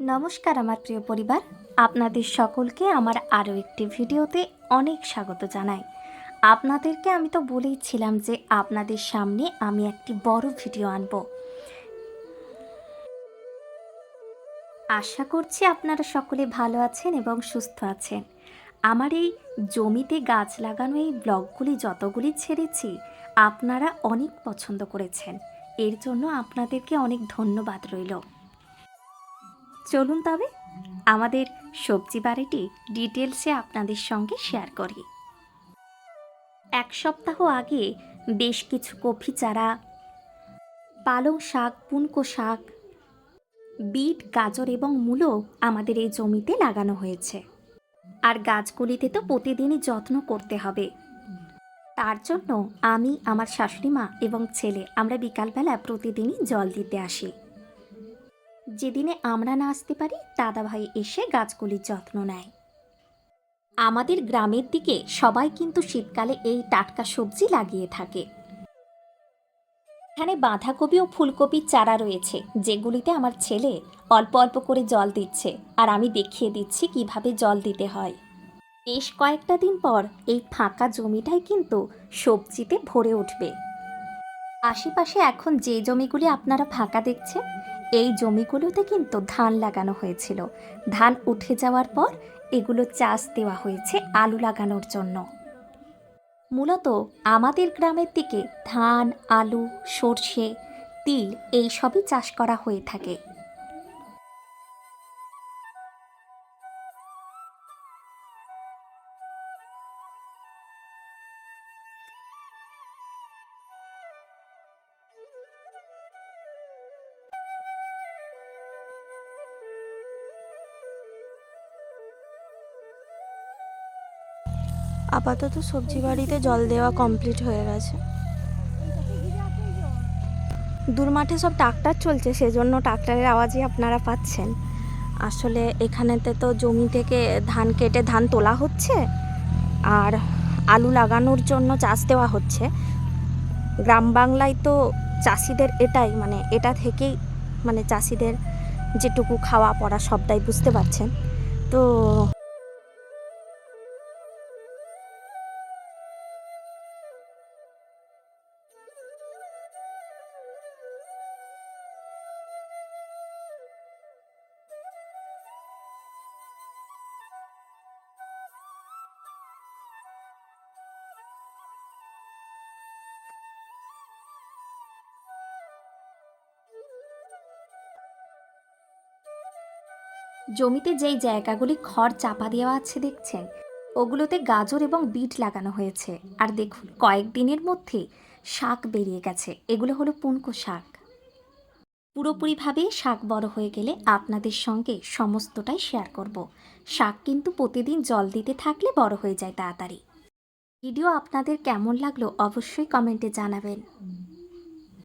নমস্কার আমার প্রিয় পরিবার। আপনাদের সকলকে আমার আরও একটি ভিডিওতে অনেক স্বাগত জানাই। আপনাদেরকে আমি তো বলেইছিলাম যে আপনাদের সামনে আমি একটি বড় ভিডিও আনব। আশা করছি আপনারা সকলে ভালো আছেন এবং সুস্থ আছেন। আমার এই জমিতে গাছ লাগানো এই ব্লগগুলি যতগুলি ছেড়েছি, আপনারা অনেক পছন্দ করেছেন। এর জন্য আপনাদেরকে অনেক ধন্যবাদ রইল। চলুন তবে আমাদের সবজি বাড়িটি ডিটেলসে আপনাদের সঙ্গে শেয়ার করি। এক সপ্তাহ আগে বেশ কিছু কফি চারা, পালং শাক, পুনকো শাক, বিট, গাজর এবং মূলো আমাদের এই জমিতে লাগানো হয়েছে। আর গাছগুলিতে তো প্রতিদিনই যত্ন করতে হবে। তার জন্য আমি, আমার শাশুড়ি মা এবং ছেলে আমরা বিকালবেলা প্রতিদিনই জল দিতে আসি। যেদিনে আমরা না আসতে পারি, দাদাভাই এসে গাছগুলির যত্ন নেয়। আমাদের গ্রামের দিকে সবাই কিন্তু শীতকালে এই টাটকা সবজি লাগিয়ে থাকে। এখানে বাঁধাকপি ও ফুলকপির চারা রয়েছে, যেগুলিতে আমার ছেলে অল্প অল্প করে জল দিচ্ছে আর আমি দেখিয়ে দিচ্ছি কীভাবে জল দিতে হয়। বেশ কয়েকটা দিন পর এই ফাঁকা জমিটাই কিন্তু সবজিতে ভরে উঠবে। আশেপাশে এখন যে জমিগুলি আপনারা ফাঁকা দেখছেন এই জমিগুলোতে কিন্তু ধান লাগানো হয়েছিল। ধান উঠে যাওয়ার পর এগুলো চাষ দেওয়া হয়েছে আলু লাগানোর জন্য। মূলত আমাদের গ্রামের দিকে ধান, আলু, সর্ষে, তিল এইসবই চাষ করা হয়ে থাকে। আপাতত সবজি বাড়িতে জল দেওয়া কমপ্লিট হয়ে গেছে। দূর মাঠে সব ট্রাক্টর চলছে, সেজন্য ট্রাক্টরের আওয়াজই আপনারা পাচ্ছেন। আসলে এখানেতে তো জমি থেকে ধান কেটে ধান তোলা হচ্ছে, আর আলু লাগানোর জন্য চাষ দেওয়া হচ্ছে। গ্রাম বাংলায় তো চাষিদের এটাই মানে এটা থেকেই মানে চাষিদের যেটুকু খাওয়া পড়া সবটাই বুঝতে পারছেন। তো জমিতে যেই জায়গাগুলি খড় চাপা দেওয়া আছে দেখছেন, ওগুলোতে গাজর এবং বিট লাগানো হয়েছে। আর দেখুন, কয়েকদিনের মধ্যে শাক বেরিয়ে গেছে। এগুলো হলো পুনকো শাক। পুরোপুরিভাবে শাক বড় হয়ে গেলে আপনাদের সঙ্গে সমস্তটাই শেয়ার করব। শাক কিন্তু প্রতিদিন জল দিতে থাকলে বড় হয়ে যায় তাড়াতাড়ি। ভিডিও আপনাদের কেমন লাগল অবশ্যই কমেন্টে জানাবেন।